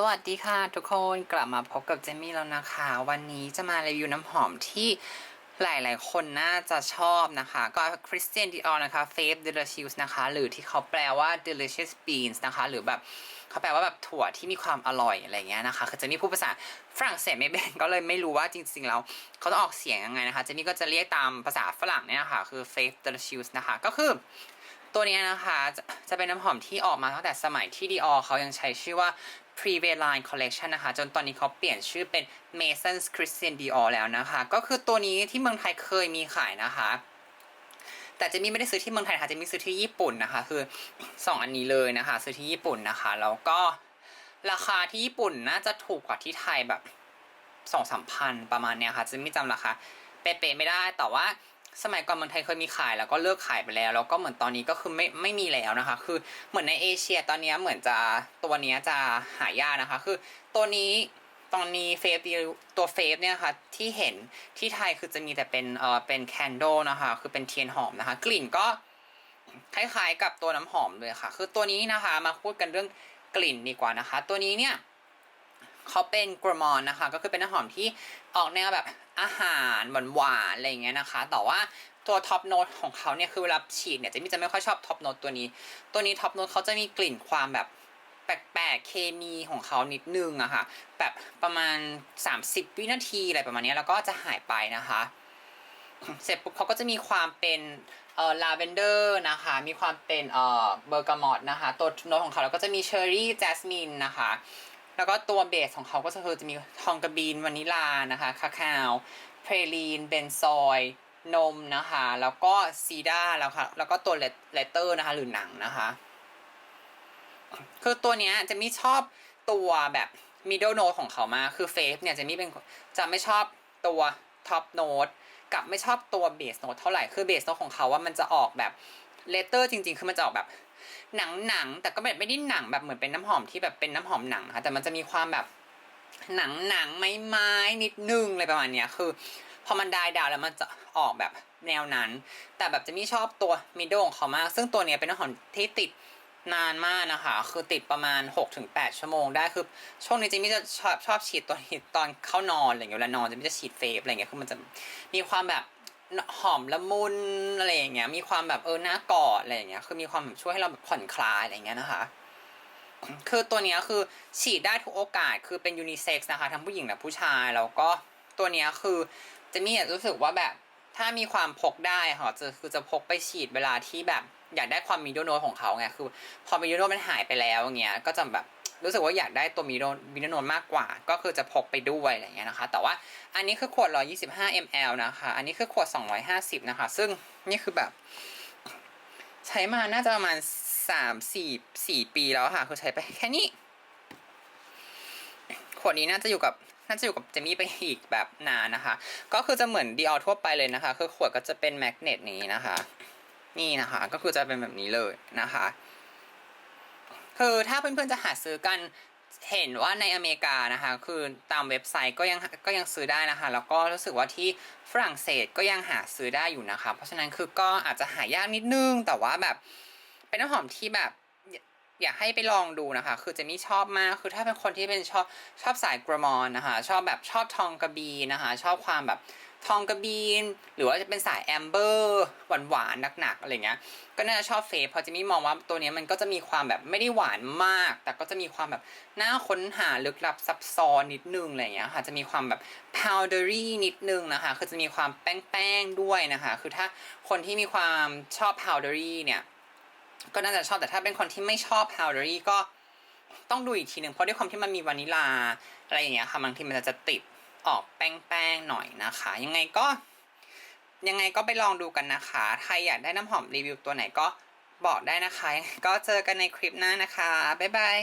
สวัสดีค่ะทุกคนกลับมาพบกับเจมี่แล้วนะคะ วันนี้จะมารีวิวน้ำหอมที่หลายๆ คนน่าจะชอบนะคะ ก็ Christian Dior นะคะ Fave Delicious นะคะ หรือที่เขาแปลว่า Delicious Beans นะคะ หรือแบบเขาแปลว่าแบบถั่วที่มีความอร่อยอะไรเงี้ยนะคะ คือเจนี่พูดภาษาฝรั่งเศสไม่เป็นก็เลยไม่รู้ว่าจริงๆแล้วเขาต้องออกเสียงยังไงนะคะ เจนี่ก็จะเรียกตามภาษาฝรั่งเนี่ยนะคะคือ Fave Delicious นะคะ ก็คือตัวนี้นะคะจะจะเป็นน้ำหอมที่ออกมาตั้งแต่สมัยที่ Dior เขายังใช้ชื่อว่า Prevaline Collection นะคะ จนตอนนี้เขาเปลี่ยนชื่อเป็น Mason's Christian Dior แล้วนะคะ ก็คือตัวนี้ที่เมืองไทยเคยมีขายนะคะ แต่จะมีไม่ได้ซื้อที่เมืองไทยนะคะจะมีซื้อที่ญี่ปุ่นนะคะ คือ 2 อันนี้เลยนะคะ ซื้อที่ญี่ปุ่นนะคะ แล้วก็ราคาที่ญี่ปุ่นน่าจะถูกกว่าที่ไทยแบบสองสามพันประมาณเนี้ยค่ะ จะไม่จำราคาเป๊ะๆไม่ได้แต่ว่า สมัยก่อนเมืองไทยเคยมีขายแล้วก็เลิกขายไปแล้วแล้วก็เหมือนตอนนี้ก็คือไม่ไม่มีแล้วนะคะ คือเหมือนในเอเชียตอนนี้เหมือนจะตัวนี้จะหายากนะคะ คือตัวนี้ตอนนี้เฟฟตัวเฟฟเนี่ยค่ะที่เห็นที่ไทยคือจะมีแต่เป็นเออเป็นแคนโดนะคะคือเป็นเทียนหอมนะคะ กลิ่นก็คล้ายๆกับตัวน้ำหอมเลยค่ะ คือตัวนี้นะคะมาพูดกันเรื่องกลิ่นดีกว่านะคะ ตัวนี้เนี่ย เขาเป็นกรมอนนะคะ ก็คือเป็นน้ำหอมที่ออกแนวแบบอาหารหวานๆอะไรอย่างเงี้ยนะคะ แต่ว่าตัวท็อปโน้ตของเขาเนี่ยคือเวลาฉีดเนี่ยจะมีจะไม่ค่อยชอบท็อปโน้ตตัวนี้ ตัวนี้ท็อปโน้ตเขาจะมีกลิ่นความแบบแปลกๆ เคมีของเขานิดนึงอะค่ะ แบบประมาณ 30 วินาทีอะไรประมาณนี้แล้วก็จะหายไปนะคะ เสร็จปุ๊บเขาก็จะมีความเป็นเอ่อลาเวนเดอร์นะคะ มีความเป็นเอ่อเบอร์กามอตนะคะ ตัวโน้ตของเขาแล้วก็จะมีเชอร์รี่แจสมินนะคะ แล้วก็ตัวเบสของเขาก็จะคือจะมีทองกระบีนวานิลานะคะคาคาวเพรลีนเบนซอยนมนะคะ แล้วก็ซีดาแล้วค่ะแล้วก็ตัวเลเตอร์นะคะ หรือหนังนะคะ คือตัวเนี้ยจะไม่ชอบตัวแบบ middle note ของเขามาคือเฟฟเนี่ยจะไม่เป็นจะไม่ชอบตัว top note กับไม่ชอบตัวเบสโน t เท่าไหร่คือเบสโน t ของเขาว่ามันจะออกแบบ เลเตอร์จริง ๆ คือมันจะออกแบบหนังหนังๆแต่ก็แบบไม่ได้หนังแบบเหมือนเป็นน้ำหอมที่แบบเป็นน้ำหอมหนังนะคะแต่มันจะมีความแบบหนังหนังไม้ไม้นิดนึงอะไรประมาณเนี้ยคือ พอมันดายดาวแล้วมันจะออกแบบแนวนั้น แต่แบบจะไม่ชอบตัวมิดเดิลของเขามาก ซึ่งตัวเนี้ยเป็นน้ำหอมที่ติดนานมากนะคะ คือติดประมาณ 6-8 ชั่วโมงได้ คือช่วงนี้จิมมี่จะชอบชอบฉีดตัวนี้ตอนเข้านอนอะไรอย่างเงี้ยเวลานอนจิมมี่จะฉีดเฟฟอะไรเงี้ย คือมันจะมีความแบบ หอมละมุนอะไรอย่างเงี้ย มีความแบบเออหน้ากอดอะไรอย่างเงี้ย คือมีความแบบช่วยให้เราแบบผ่อนคลายอะไรอย่างเงี้ยนะคะ คือตัวเนี้ยคือฉีดได้ทุกโอกาส คือเป็นยูนิเซ็กซ์นะคะ ทั้งผู้หญิงและผู้ชาย แล้วก็ตัวเนี้ยคือจะมีรู้สึกว่าแบบถ้ามีความพกได้ค่ะจะคือจะพกไปฉีดเวลาที่แบบอยากได้ความมิโดโนตของเขาไง คือ พอมิโดโนตมันหายไปแล้วเงี้ย ก็จะแบบ รู้สึกว่าอยากได้ตัวมิโดมิโดโนมากกว่า ก็คือจะพกไปด้วยอะไรเงี้ยนะคะ แต่ว่าอันนี้คือขวด 125 ml นะคะ อันนี้คือขวด 250 นะคะ ซึ่งนี่คือแบบ ใช้มาน่าจะประมาณสามสี่สี่ปีแล้วค่ะ คือใช้ไปแค่นี้ ขวดนี้น่าจะอยู่กับน่าจะอยู่กับเจมี่ไปอีกแบบนานนะคะ ก็คือจะเหมือนดีออทั่วไปเลยนะคะ คือขวดก็จะเป็นแมกเนตนี้นะคะ นี่นะคะ ก็คือจะเป็นแบบนี้เลยนะคะ คือถ้าเพื่อนๆจะหาซื้อกันเห็นว่าในอเมริกานะคะ คือตามเว็บไซต์ก็ยังก็ยังซื้อได้นะคะ แล้วก็รู้สึกว่าที่ฝรั่งเศสก็ยังหาซื้อได้อยู่นะคะ เพราะฉะนั้นคือก็อาจจะหายากนิดนึง แต่ว่าแบบเป็นน้ำหอมที่แบบอยากให้ไปลองดูนะคะ คือเจมี่ชอบมาก คือถ้าเป็นคนที่เป็นชอบชอบสายกรมอนนะคะ ชอบแบบชอบทองกระบีนะคะ ชอบความแบบ ทองกระบีน หรือว่าจะเป็นสายแอมเบอร์หวานหวานๆหนักๆอะไรเงี้ยก็น่าจะชอบเฟซพราะมี่มองว่าตัวนี้มันก็จะมีความแบบไม่ได้หวานมาก แต่ก็จะมีความแบบน่าค้นหาลึกลับซับซ้อนนิดนึงอะไรเงี้ยค่ะจะมีความแบบ powdery นิดนึงนะคะ คือจะมีความแป้งๆด้วยนะคะ คือถ้าคนที่มีความชอบ powdery เนี่ยก็น่าจะชอบแต่ถ้าเป็นคนที่ไม่ชอบ powdery ก็ต้องดูอีกทีหนึ่งเพราะด้วยความที่มันมีวานิลาอะไรอย่างเงี้ยค่ะบางทีมันจะติด ออกแป้งๆหน่อยนะคะ ยังไงก็ยังไงก็ไปลองดูกันนะคะ ใครอยากได้น้ำหอมรีวิวตัวไหนก็บอกได้นะคะ ก็เจอกันในคลิปหน้านะคะ บ๊ายบาย